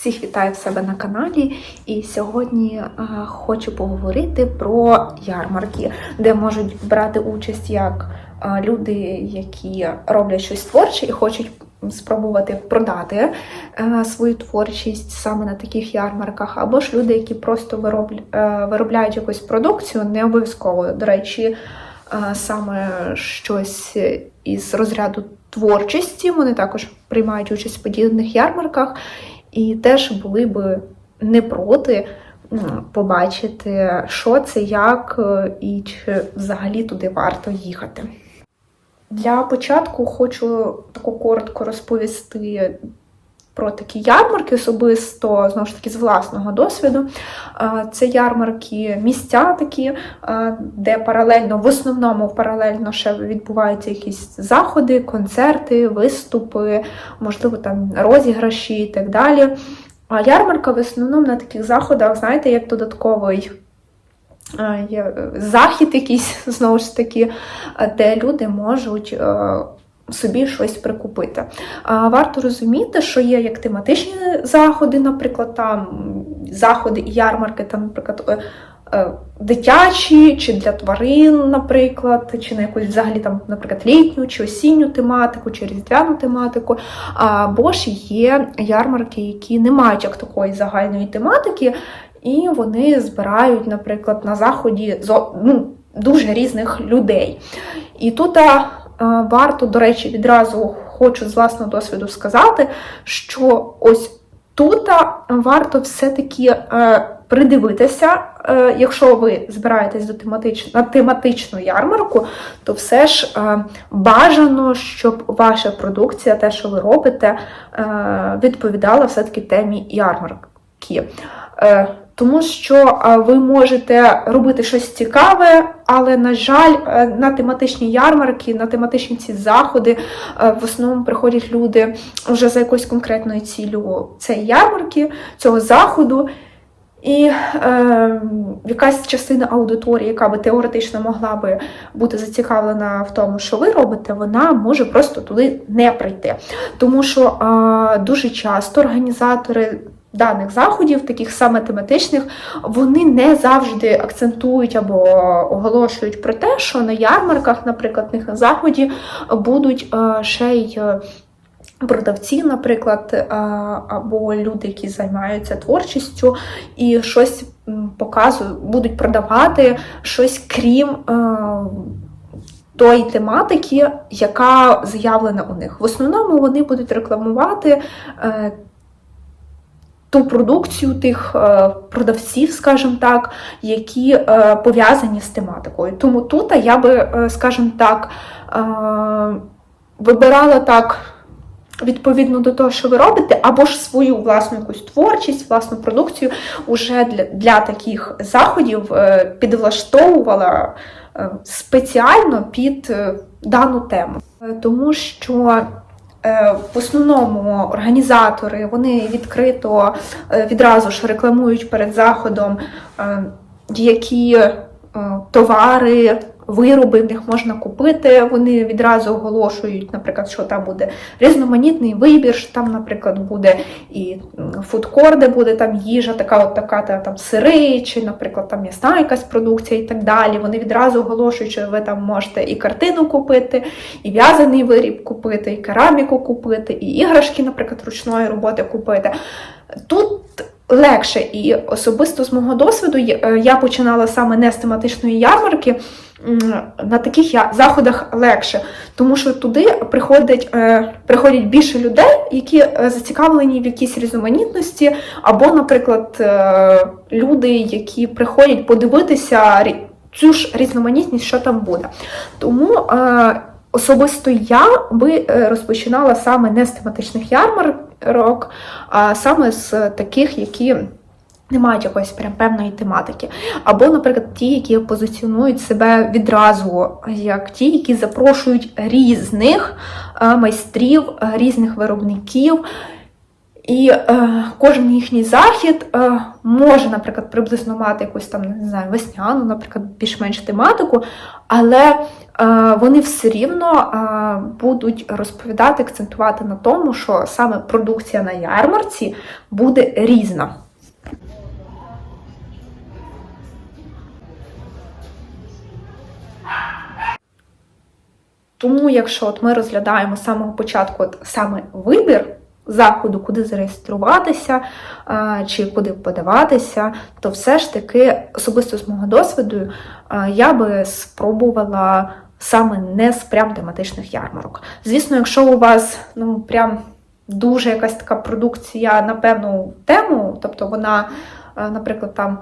Всіх вітаю в себе на каналі, і сьогодні е, хочу поговорити про ярмарки, де можуть брати участь як е, люди, які роблять щось творче і хочуть спробувати продати е, свою творчість саме на таких ярмарках, або ж люди, які просто виробля- е, виробляють якусь продукцію, не обов'язково, до речі, е, саме щось із розряду творчості. Вони також приймають участь в подібних ярмарках і теж були би не проти побачити, що це, як е, і чи взагалі туди варто їхати. Для початку хочу таку коротко розповісти про такі ярмарки особисто, знову ж таки, з власного досвіду. Це ярмарки, місця такі, де паралельно, в основному паралельно ще відбуваються якісь заходи, концерти, виступи, можливо, там розіграші і так далі. А ярмарка в основному на таких заходах, знаєте, як додатковий захід якийсь, знову ж таки, де люди можуть собі щось прикупити. А Варто розуміти, що є як тематичні заходи, наприклад, там заходи і ярмарки, там, наприклад, е, е, дитячі чи для тварин, наприклад, чи на якусь взагалі там, наприклад, літню чи осінню тематику, чи різдвяну тематику. Або ж є ярмарки, які не мають як такої загальної тематики, і вони збирають, наприклад, на заході ну, дуже різних людей. І тут варто, до речі, відразу хочу з власного досвіду сказати, що ось тут варто все-таки е, придивитися, е, якщо ви збираєтесь до тематич... на тематичну ярмарку, то все ж е, бажано, щоб ваша продукція, те, що ви робите, е, відповідала все-таки темі ярмарки. Тому що ви можете робити щось цікаве, але, на жаль, е, на тематичні ярмарки, на тематичні ці заходи е, в основному приходять люди вже за якоюсь конкретною ціллю цієї ярмарки, цього заходу. І е, якась частина аудиторії, яка би теоретично могла би бути зацікавлена в тому, що ви робите, вона може просто туди не прийти. Тому що е, дуже часто організатори даних заходів, таких саме тематичних, вони не завжди акцентують або оголошують про те, що на ярмарках, наприклад, на них на заході будуть е, ще й. е, Продавці, наприклад, е, або люди, які займаються творчістю, і щось показують, будуть продавати щось крім тої тематики, яка заявлена у них. В основному вони будуть рекламувати ту продукцію тих е, продавців, скажімо так, які е, пов'язані з тематикою. Тому тут я би, е, скажімо так, вибирала так. Відповідно до того, що ви робите, або ж свою власну якусь творчість, власну продукцію уже для, для таких заходів підлаштовувала спеціально під дану тему. Тому що в основному організатори вони відкрито е, відразу ж рекламують перед заходом, е, які е, товари. Вироби в них можна купити, вони відразу оголошують, наприклад, що там буде різноманітний вибір, що там, наприклад, буде і фудкор, де буде там їжа, така от така та, там сири, чи, наприклад, там м'ясна якась продукція і так далі. Вони відразу оголошують, що ви там можете і картину купити, і в'язаний виріб купити, і кераміку купити, і іграшки, наприклад, ручної роботи купити. Тут легше, і особисто з мого досвіду я- е, починала саме не з тематичної ярмарки. На таких заходах легше, тому що туди приходять, е, приходять більше людей, які е, зацікавлені в якійсь різноманітності, або, наприклад, люди, які приходять подивитися цю ж різноманітність, що там буде. Тому особисто я би е, розпочинала саме не з тематичних ярмарок, а саме з таких, які не мають якоїсь прям певної тематики. Або, наприклад, ті, які позиціонують себе відразу, як ті, які запрошують різних е, майстрів, е, різних виробників. І е, кожен їхній захід е, може, наприклад, приблизно мати якусь там не знаю, весняну, наприклад, більш-менш тематику, але е, вони все рівно е, будуть розповідати, акцентувати на тому, що саме продукція на ярмарці буде різна. Тому, якщо от ми розглядаємо з самого початку от саме вибір заходу, куди зареєструватися чи куди подаватися, то все ж таки, особисто з мого досвіду, я би спробувала саме не з прям тематичних ярмарок. Звісно, якщо у вас ну прям дуже якась така продукція на певну тему, тобто вона, наприклад, там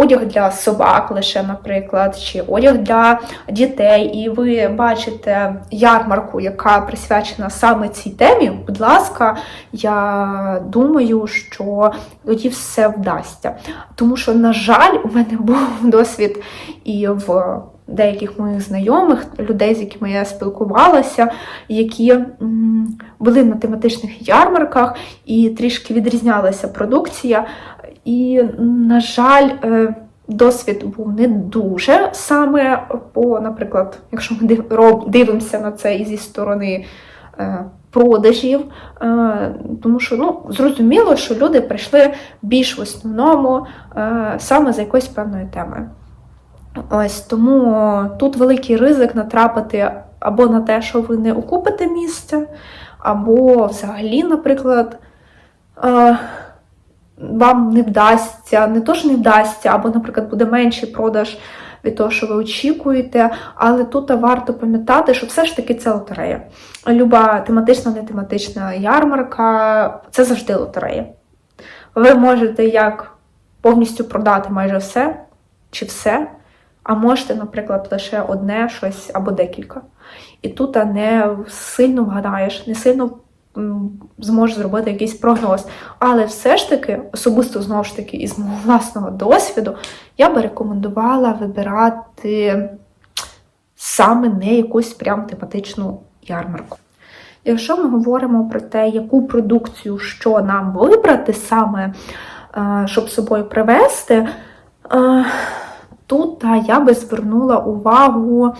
одяг для собак лише, наприклад, чи одяг для дітей, і ви бачите ярмарку, яка присвячена саме цій темі, будь ласка, я думаю, що тоді все вдасться. Тому що, на жаль, у мене був досвід і в деяких моїх знайомих, людей, з якими я спілкувалася, які були на тематичних ярмарках і трішки відрізнялася продукція. І, на жаль, е, досвід був не дуже саме по, наприклад, якщо ми дивимося на це і зі сторони е, продажів, е, тому що ну, зрозуміло, що люди прийшли більш в основному саме за якоюсь певною темою. Ось тому тут великий ризик натрапити або на те, що ви не окупите місце, або взагалі, наприклад, вам не вдасться, не то, що не вдасться, або, наприклад, буде менший продаж від того, що ви очікуєте. Але тут варто пам'ятати, що все ж таки це лотерея. Люба тематична, не тематична ярмарка це завжди лотерея. Ви можете як повністю продати майже все чи все, а можете, наприклад, лише одне щось або декілька. І тут не сильно вгадаєш, не сильно м, зможеш зробити якийсь прогноз. Але все ж таки, особисто знову ж таки, із мого власного досвіду, я би рекомендувала вибирати саме не якусь прям тематичну ярмарку. Якщо ми говоримо про те, яку продукцію, що нам вибрати саме, е, щоб з собою привезти, е, тут я би звернула увагу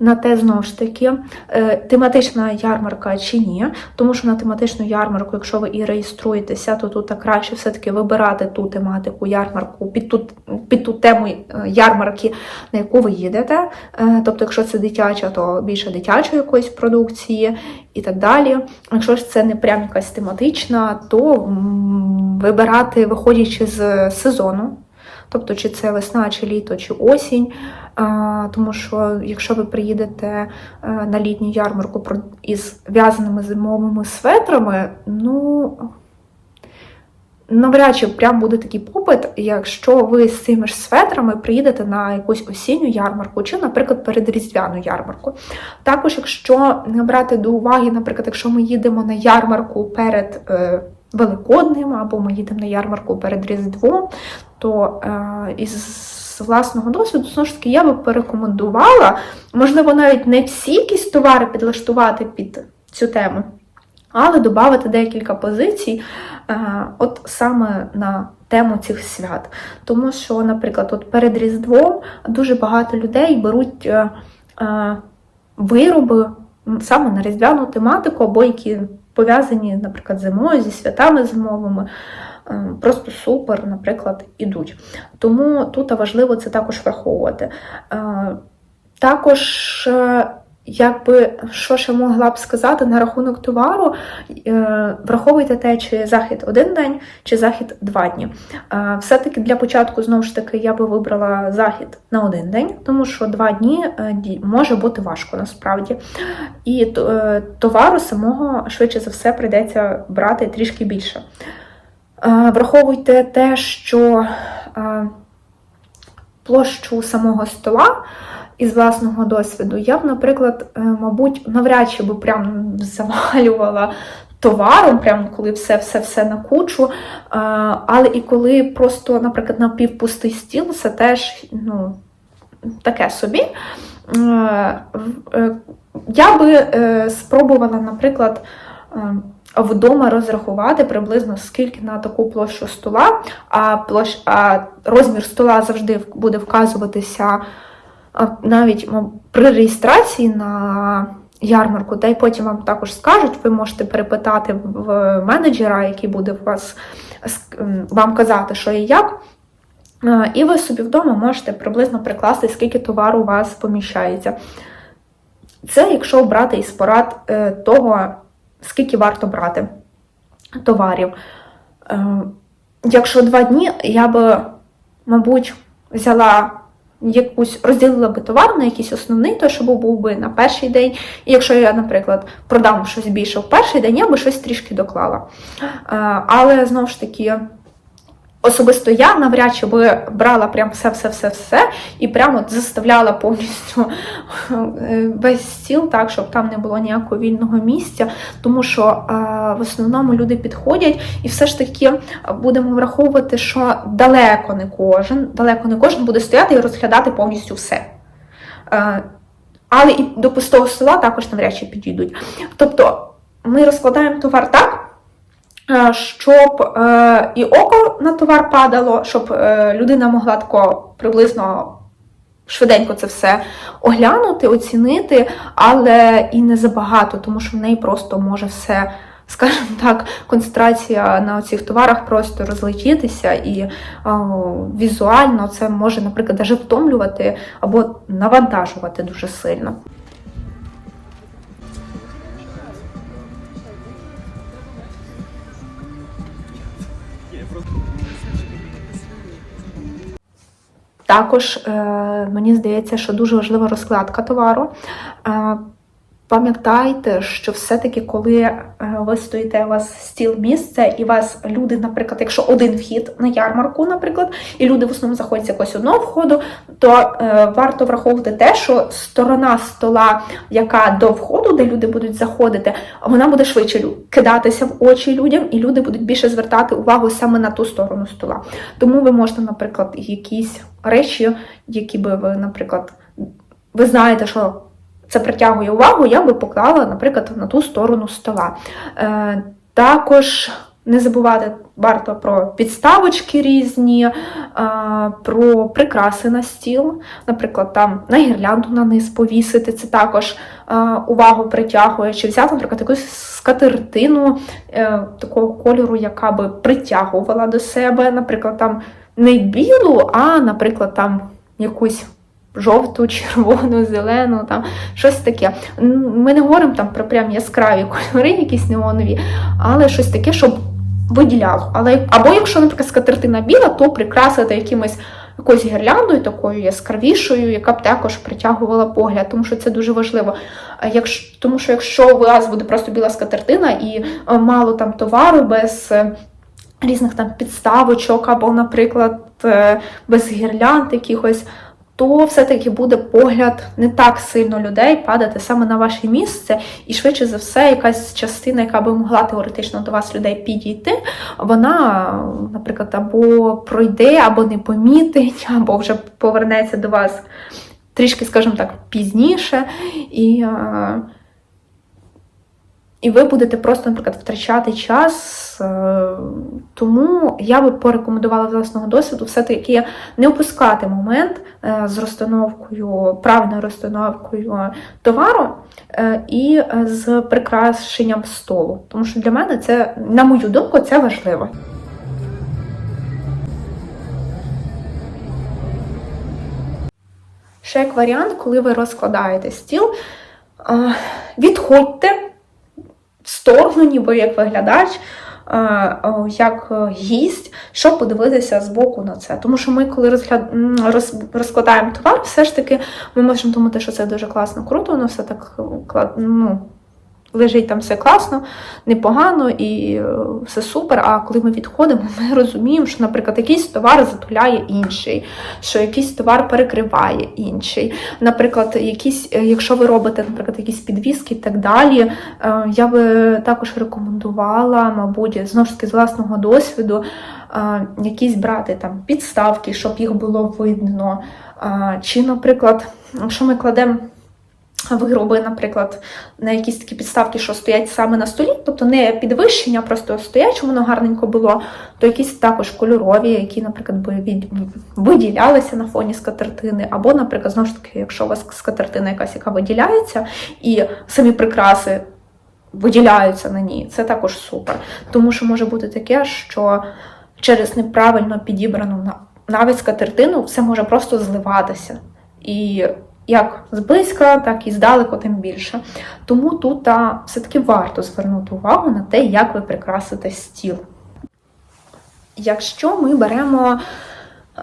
на те, знову ж таки, е, тематична ярмарка чи ні. Тому що на тематичну ярмарку, якщо ви і реєструєтеся, то тут краще все-таки вибирати ту тематику ярмарку під ту, під ту тему е, ярмарки, на яку ви їдете. Е, Тобто, якщо це дитяча, то більше дитячої якоїсь продукції і так далі. Якщо ж це не прям якась тематична, то вибирати, виходячи з сезону. Тобто, чи це весна, чи літо, чи осінь. Тому що якщо ви приїдете е, на літню ярмарку із в'язаними зимовими светрами, ну навряд чи прям буде такий попит, якщо ви з цими ж светрами приїдете на якусь осінню ярмарку, чи, наприклад, передріздвяну ярмарку. Також, якщо не брати до уваги, наприклад, якщо ми їдемо на ярмарку перед е, Великодним, або ми їдемо на ярмарку перед Різдвом, то е, із власного досвіду, знову ж таки, я би порекомендувала, можливо, навіть не всі якісь товари підлаштувати під цю тему, але додати декілька позицій, е, от саме на тему цих свят. Тому що, наприклад, от перед Різдвом дуже багато людей беруть е, е, вироби саме на різдвяну тематику, або які пов'язані, наприклад, зимою, зі святами зимовими. Е, Просто супер, наприклад, ідуть. Тому тут важливо це також враховувати. Е, Також, е, якби, що ще могла б сказати на рахунок товару, е, враховуйте те, чи захід один день, чи захід два дні. Все-таки для початку, знову ж таки, я би вибрала захід на один день, тому що два дні може бути важко насправді. І товару самого швидше за все прийдеться брати трішки більше. Е, Враховуйте те, що е, площу самого стола із власного досвіду я б, наприклад, е, мабуть, навряд чи би прям завалювала товаром, прям коли все-все-все на кучу. Але і коли просто, наприклад, напівпустий стіл, це теж ну, таке собі. Я би спробувала, наприклад, вдома розрахувати приблизно скільки на таку площу стола, а площ, а розмір стола завжди буде вказуватися навіть при реєстрації на ярмарку, та й потім вам також скажуть, ви можете перепитати в менеджера, який буде вас вам казати, що і як. І ви собі вдома можете приблизно прикласти, скільки товару у вас поміщається. Це якщо брати із порад е, того, скільки варто брати товарів. Е, Якщо два дні, я би, мабуть, взяла якусь, розділила би товар на якийсь основний, той, що був, би на перший день. І якщо я, наприклад, продам щось більше в перший день, я би щось трішки доклала. Е, Але знову ж таки, особисто я навряд чи би брала прям все-все-все-все і прямо заставляла повністю е, весь стіл, так, щоб там не було ніякого вільного місця, тому що е, в основному люди підходять, і все ж таки будемо враховувати, що далеко не кожен, далеко не кожен буде стояти і розглядати повністю все. Е, але і до пустого стола також навряд чи підійдуть. Тобто ми розкладаємо товар так, щоб е, і око на товар падало, щоб е, людина могла тако приблизно швиденько це все оглянути, оцінити, але і не забагато, тому що в неї просто може все. Скажімо так, концентрація на цих товарах просто розлетітися, і о, візуально це може, наприклад, навіть втомлювати або навантажувати дуже сильно. Також е, мені здається, що дуже важлива розкладка товару. Пам'ятайте, що все-таки, коли е, ви стоїте, у вас стіл місце, і вас люди, наприклад, якщо один вхід на ярмарку, наприклад, і люди в основному заходять з одного входу, то е, варто враховувати те, що сторона стола, яка до входу, де люди будуть заходити, вона буде швидше кидатися в очі людям, і люди будуть більше звертати увагу саме на ту сторону стола. Тому ви можете, наприклад, якісь речі, які би ви, наприклад, ви знаєте, що це притягує увагу, я би поклала, наприклад, на ту сторону стола. Е, також не забувати варто про підставочки різні, е, про прикраси на стіл, наприклад, там на гірлянду на низ повісити, це також е, увагу притягує. Чи взяти, наприклад, якусь скатертину е, такого кольору, яка би притягувала до себе, наприклад, там не білу, а, наприклад, там якусь жовту, червону, зелену, там щось таке. Ми не говоримо там про прям яскраві кольори, якісь неонові, але щось таке, щоб виділяло. Але або якщо, наприклад, скатертина біла, то прикрасити якимось якоюсь гірляндою такою яскравішою, яка б також притягувала погляд, тому що це дуже важливо. Якщо, тому що якщо у вас буде просто біла скатертина і е, мало там товару без. е, Різних там підставочок, або, наприклад, е, без гірлянд якихось, то все-таки буде погляд не так сильно людей падати саме на ваше місце, і швидше за все, якась частина, яка би могла теоретично до вас людей підійти, вона, наприклад, або пройде, або не помітить, або вже повернеться до вас трішки, скажімо так, пізніше. І, е, і ви будете просто, наприклад, втрачати час. Е, Тому я би порекомендувала власного досвіду все-таки не опускати момент е, з розстановкою, правильною розстановкою товару е, і з прикрашенням столу. Тому що для мене це, на мою думку, це важливо. Ще як варіант, коли ви розкладаєте стіл, відходьте в сторону, ніби як виглядач, е, як е, гість, щоб подивитися з боку на це. Тому що ми, коли розгляд... роз... розкладаємо товар, все ж таки ми можемо думати, що це дуже класно, круто, воно все так е, ну, лежить там все класно, непогано і е, все супер. А коли ми відходимо, ми розуміємо, що, наприклад, якийсь товар затуляє інший, що якийсь товар перекриває інший. Наприклад, якісь, е, якщо ви робите, наприклад, якісь підвіски і так далі, е, я би також рекомендувала, мабуть, знову ж таки з власного досвіду, якісь брати там підставки, щоб їх було видно. Чи, наприклад, якщо ми кладемо вироби, наприклад, на якісь такі підставки, що стоять саме на столі, тобто не підвищення, просто стоять, щоб воно гарненько було, то якісь також кольорові, які, наприклад, би виділялися на фоні скатертини, або, наприклад, знову ж таки, якщо у вас скатертина якась, яка виділяється, і самі прикраси виділяються на ній, це також супер. Тому що може бути таке, що через неправильно підібрану навіть скатертину все може просто зливатися. І як зблизька, так і здалеку, тим більше. Тому тут все-таки варто звернути увагу на те, як ви прикрасите стіл. Якщо ми беремо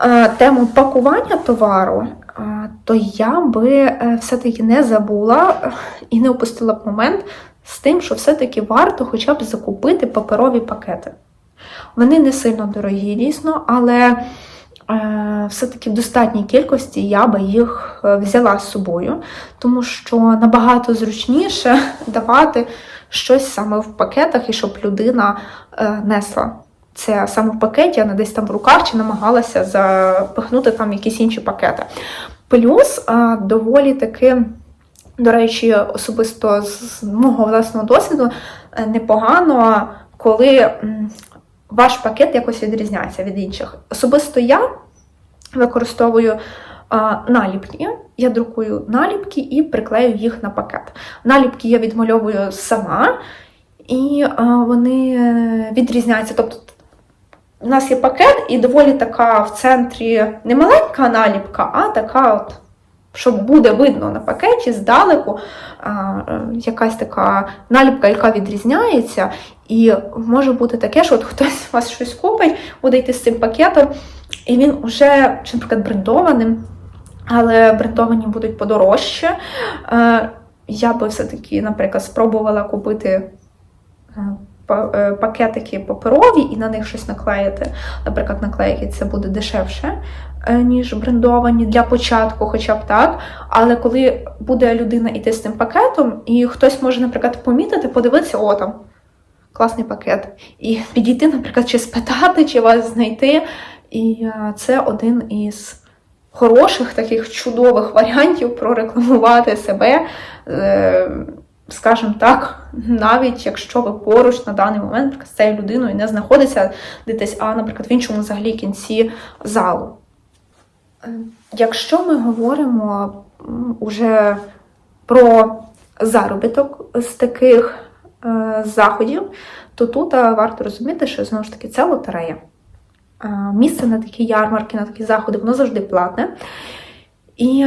е, тему пакування товару, е, то я би е, все-таки не забула і не опустила б момент з тим, що все-таки варто хоча б закупити паперові пакети. Вони не сильно дорогі, дійсно, але все-таки в достатній кількості я би їх е, взяла з собою, тому що набагато зручніше давати щось саме в пакетах і щоб людина е, несла. Це саме в пакеті, а не десь там в руках чи намагалася запихнути там якісь інші пакети. Плюс е, доволі таки, до речі, особисто з мого власного досвіду е, непогано, коли ваш пакет якось відрізняється від інших. Особисто я використовую наліпки. Я друкую наліпки і приклею їх на пакет. Наліпки я відмальовую сама, і вони відрізняються. Тобто у нас є пакет, і доволі така в центрі не маленька наліпка, а така от. Що буде видно на пакеті здалеку, якась така наліпка, яка відрізняється, і може бути таке, що от хтось у вас щось купить, буде йти з цим пакетом, і він вже, чи, наприклад, брендованим, але брендовані будуть подорожче. Я би все-таки, наприклад, спробувала купити е, е, пакетики паперові і на них щось наклеїти. Наприклад, наклейки це буде дешевше, ніж брендовані для початку, хоча б так. Але коли буде людина йти з цим пакетом, і хтось може, наприклад, помітити, подивитися, о там класний пакет, і підійти, наприклад, чи спитати, чи вас знайти. І е, це один із хороших таких чудових варіантів прорекламувати себе, е, скажімо так, навіть якщо ви поруч на даний момент з цією людиною не знаходиться десь, а, наприклад, в іншому взагалі кінці залу. Е, Якщо ми говоримо уже про заробіток з таких е, заходів, то тут е, варто розуміти, що знову ж таки це лотерея. Е, Місце на такі ярмарки, на такі заходи, воно завжди платне. І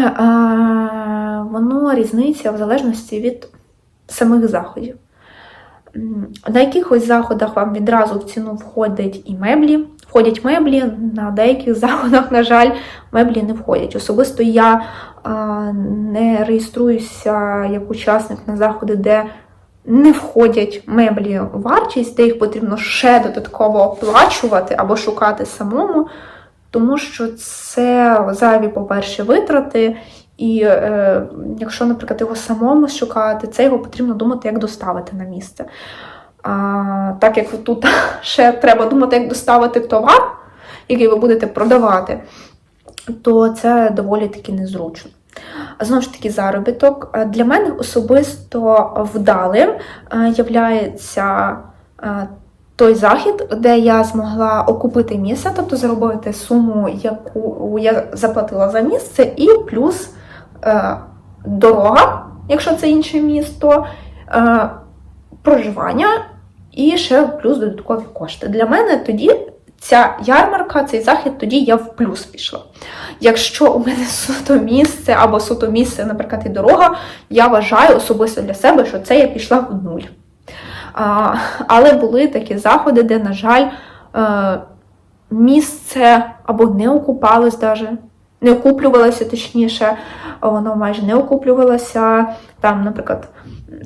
воно різниця в залежності від самих заходів. На якихось заходах вам відразу в ціну входять і меблі. Входять меблі, на деяких заходах, на жаль, меблі не входять. Особисто я не реєструюся як учасник на заходи, де не входять меблі вартість, де їх потрібно ще додатково оплачувати або шукати самому, тому що це зайві, по-перше, витрати. І е, якщо, наприклад, його самому шукати, це його потрібно думати, як доставити на місце. А, так як тут ще треба думати, як доставити товар, який ви будете продавати, то це доволі таки незручно. Знову ж таки, заробіток Е, для мене особисто вдалим е, являється е, той захід, де я змогла окупити місце, тобто заробити суму, яку я заплатила за місце, і плюс е, дорога, якщо це інше місто, е, проживання і ще плюс додаткові кошти. Для мене тоді ця ярмарка, цей захід, тоді я в плюс пішла. Якщо у мене суто місце або суто місце, наприклад, і дорога, я вважаю особисто для себе, що це я пішла в нуль. А, але були такі заходи, де, на жаль, е, місце або не окупалось даже, не окуплювалося точніше, воно майже не окуплювалося. Там, наприклад,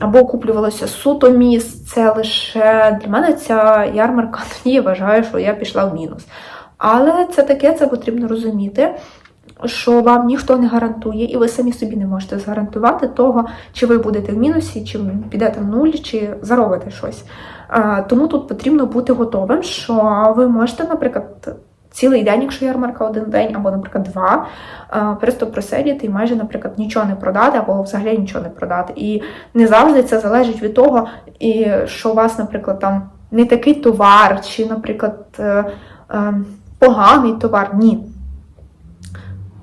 або окуплювалося суто місце, лише для мене ця ярмарка тоді я вважаю, що я пішла в мінус. Але це таке, це потрібно розуміти, що вам ніхто не гарантує, і ви самі собі не можете згарантувати того, чи ви будете в мінусі, чи підете в нуль, чи заробите щось. Тому тут потрібно бути готовим, що ви можете, наприклад, цілий день, якщо ярмарка один день, або, наприклад, два, е, просто просидіти і майже, наприклад, нічого не продати, або взагалі нічого не продати. І не завжди це залежить від того, і що у вас, наприклад, там не такий товар, чи, наприклад, е, е, поганий товар. Ні.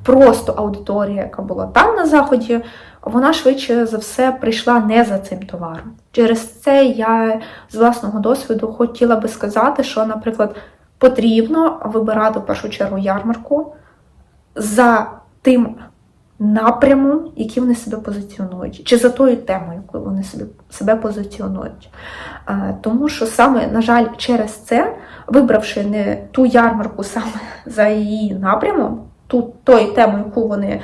Просто аудиторія, яка була там на заході, вона швидше за все прийшла не за цим товаром. Через це я з власного досвіду хотіла би сказати, що, наприклад, потрібно вибирати в першу чергу ярмарку за тим напрямом, який вони себе позиціонують, чи за тою темою, яку вони себе, себе позиціонують. Е, Тому що саме, на жаль, через це, вибравши не ту ярмарку саме за її напрямом, ту тою темою, яку вони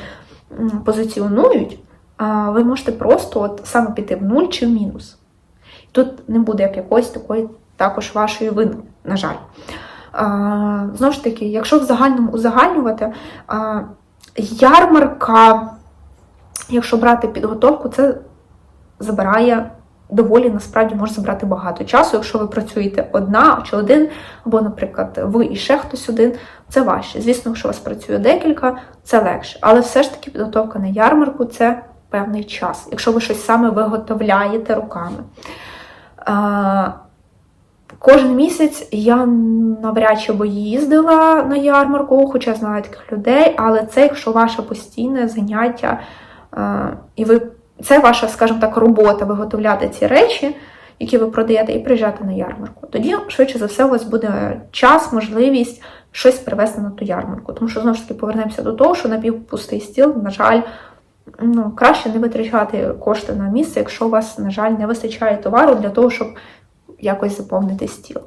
позиціонують, ви можете просто от саме піти в нуль чи в мінус. Тут не буде як якоїсь такої також вашої вини, на жаль. Знову ж таки, якщо в загальному узагальнювати, ярмарка, якщо брати підготовку, це забирає доволі насправді може забрати багато часу. Якщо ви працюєте одна чи один, або, наприклад, ви і ще хтось один, це важче. Звісно, якщо у вас працює декілька, це легше. Але все ж таки підготовка на ярмарку це певний час, якщо ви щось саме виготовляєте руками. Кожен місяць я навряд чи би їздила на ярмарку, хоча знаю таких людей, але це якщо ваше постійне заняття, і ви це ваша, скажімо так, робота виготовляти ці речі, які ви продаєте, і приїжджати на ярмарку. Тоді, швидше за все, у вас буде час, можливість щось привезти на ту ярмарку. Тому що знову ж таки повернемося до того, що напівпустий стіл, на жаль, ну, краще не витрачати кошти на місце, якщо у вас, на жаль, не вистачає товару для того, щоб якось заповнити стіл.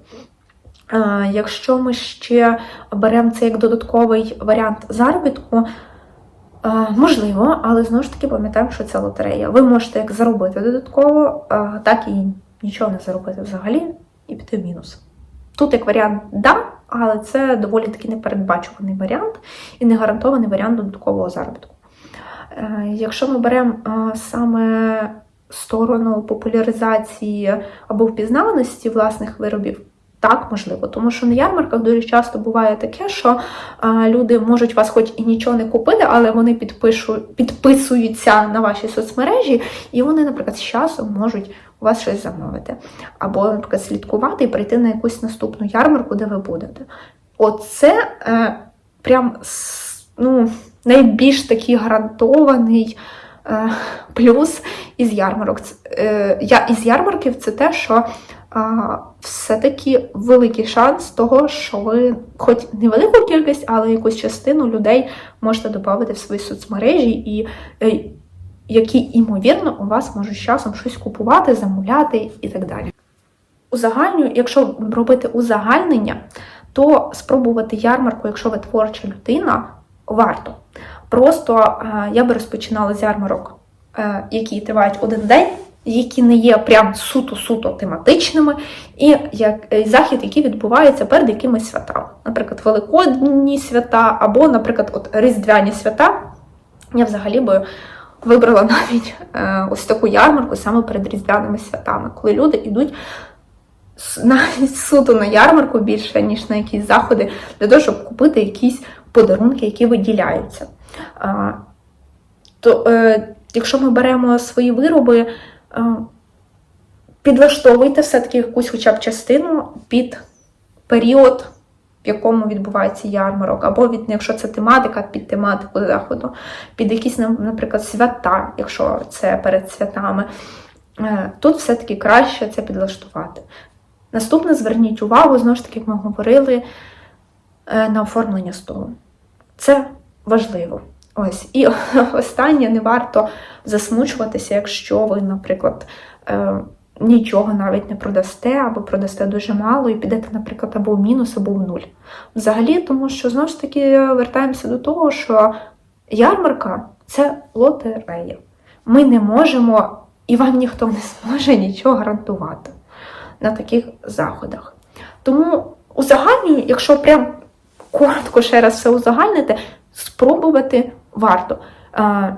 Якщо ми ще беремо це як додатковий варіант заробітку, можливо, але знову ж таки пам'ятаємо, що це лотерея. Ви можете як заробити додатково, так і нічого не заробити взагалі і піти в мінус. Тут як варіант да, але це доволі таки непередбачуваний варіант і не гарантований варіант додаткового заробітку. Е, Якщо ми беремо е, сторону популяризації або впізнаваності власних виробів, так, можливо, тому що на ярмарках дуже часто буває таке, що а, люди можуть вас хоч і нічого не купити, але вони підпишу, підписуються на ваші соцмережі, і вони, наприклад, з часом можуть у вас щось замовити. Або, наприклад, слідкувати і прийти на якусь наступну ярмарку, де ви будете. Оце е, прям ну, найбільш такий гарантований е, плюс із ярмарок. Е, я, із ярмарків це те, що все-таки великий шанс того, що ви, хоч невелику кількість, але якусь частину людей можете додати в свої соцмережі, і е, які, ймовірно, у вас можуть з часом щось купувати, замовляти і так далі. Узагальню, якщо робити узагальнення, то спробувати ярмарку, якщо ви творча людина, варто. Просто е, я би розпочинала з ярмарок, е, які тривають один день, які не є прям суто-суто тематичними, і як е, захід, який відбувається перед якимись святами. Наприклад, Великодні свята, або, наприклад, от Різдвяні свята. Я взагалі би вибрала навіть ось таку ярмарку саме перед Різдвяними святами, коли люди йдуть навіть суто на ярмарку більше, ніж на якісь заходи, для того, щоб купити якісь подарунки, які виділяються. То, е, якщо ми беремо свої вироби, е, підлаштовуйте все-таки якусь хоча б частину під період, в якому відбувається ярмарок, або від, якщо це тематика, під тематику заходу, під якісь, наприклад, свята, якщо це перед святами. Е, Тут все-таки краще це підлаштувати. Наступне зверніть увагу, знову ж таки, як ми говорили, на оформлення столу. Це важливо. Ось. І останнє не варто засмучуватися, якщо ви, наприклад, е, нічого навіть не продасте, або продасте дуже мало, і підете, наприклад, або в мінус, або в нуль. Взагалі, тому що знову ж таки вертаємося до того, що ярмарка це лотерея. Ми не можемо, і вам ніхто не зможе нічого гарантувати на таких заходах. Тому узагальнюю, якщо прям коротко ще раз все узагальнити, спробувати варто. Е,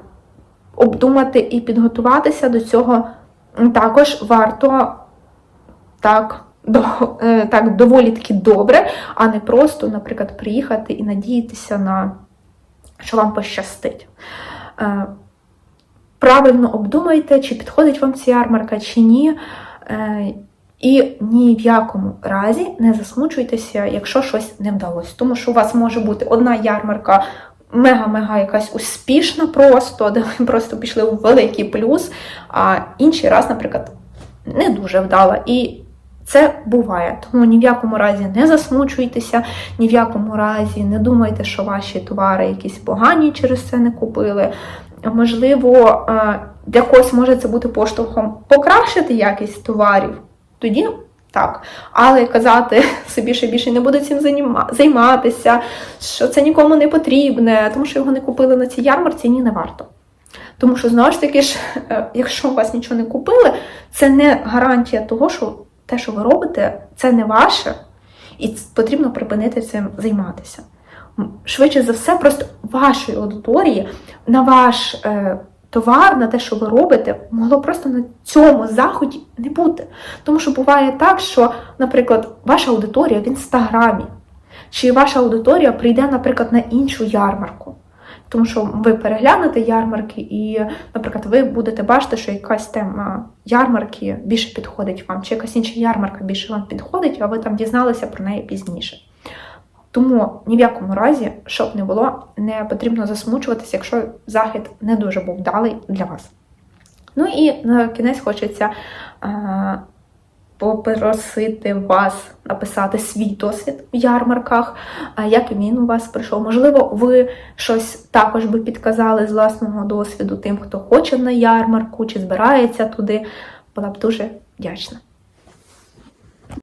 обдумати і підготуватися до цього також варто так до, е, так, доволі таки добре, а не просто, наприклад, приїхати і надіятися на що вам пощастить. Е, Правильно обдумайте, чи підходить вам ця ярмарка, чи ні. І ні в якому разі не засмучуйтеся, якщо щось не вдалося. Тому що у вас може бути одна ярмарка мега-мега якась успішна, просто, де ви просто пішли у великий плюс, а інший раз, наприклад, не дуже вдала. І це буває. Тому ні в якому разі не засмучуйтеся, ні в якому разі не думайте, що ваші товари якісь погані через це не купили. Можливо, е, для когось може це бути поштовхом покращити якість товарів. Тоді так. Але казати собі, що більше не буду цим займатися, що це нікому не потрібне, тому що його не купили на цій ярмарці, ні, не варто. Тому що, знову ж таки, ж, е, якщо у вас нічого не купили, це не гарантія того, що те, що ви робите, це не ваше, і потрібно припинити цим займатися. Швидше за все, просто вашої аудиторії на ваш е, товар, на те, що ви робите, могло просто на цьому заході не бути. Тому що буває так, що, наприклад, ваша аудиторія в інстаграмі, чи ваша аудиторія прийде, наприклад, на іншу ярмарку. Тому що ви переглянете ярмарки, і, наприклад, ви будете бачити, що якась тема ярмарки більше підходить вам, чи якась інша ярмарка більше вам підходить, а ви там дізналися про неї пізніше. Тому ні в якому разі, щоб не було, не потрібно засмучуватися, якщо захід не дуже був вдалий для вас. Ну і на кінець хочеться е, попросити вас написати свій досвід в ярмарках, як він у вас прийшов. Можливо, ви щось також би підказали з власного досвіду тим, хто хоче на ярмарку чи збирається туди. Була б дуже вдячна.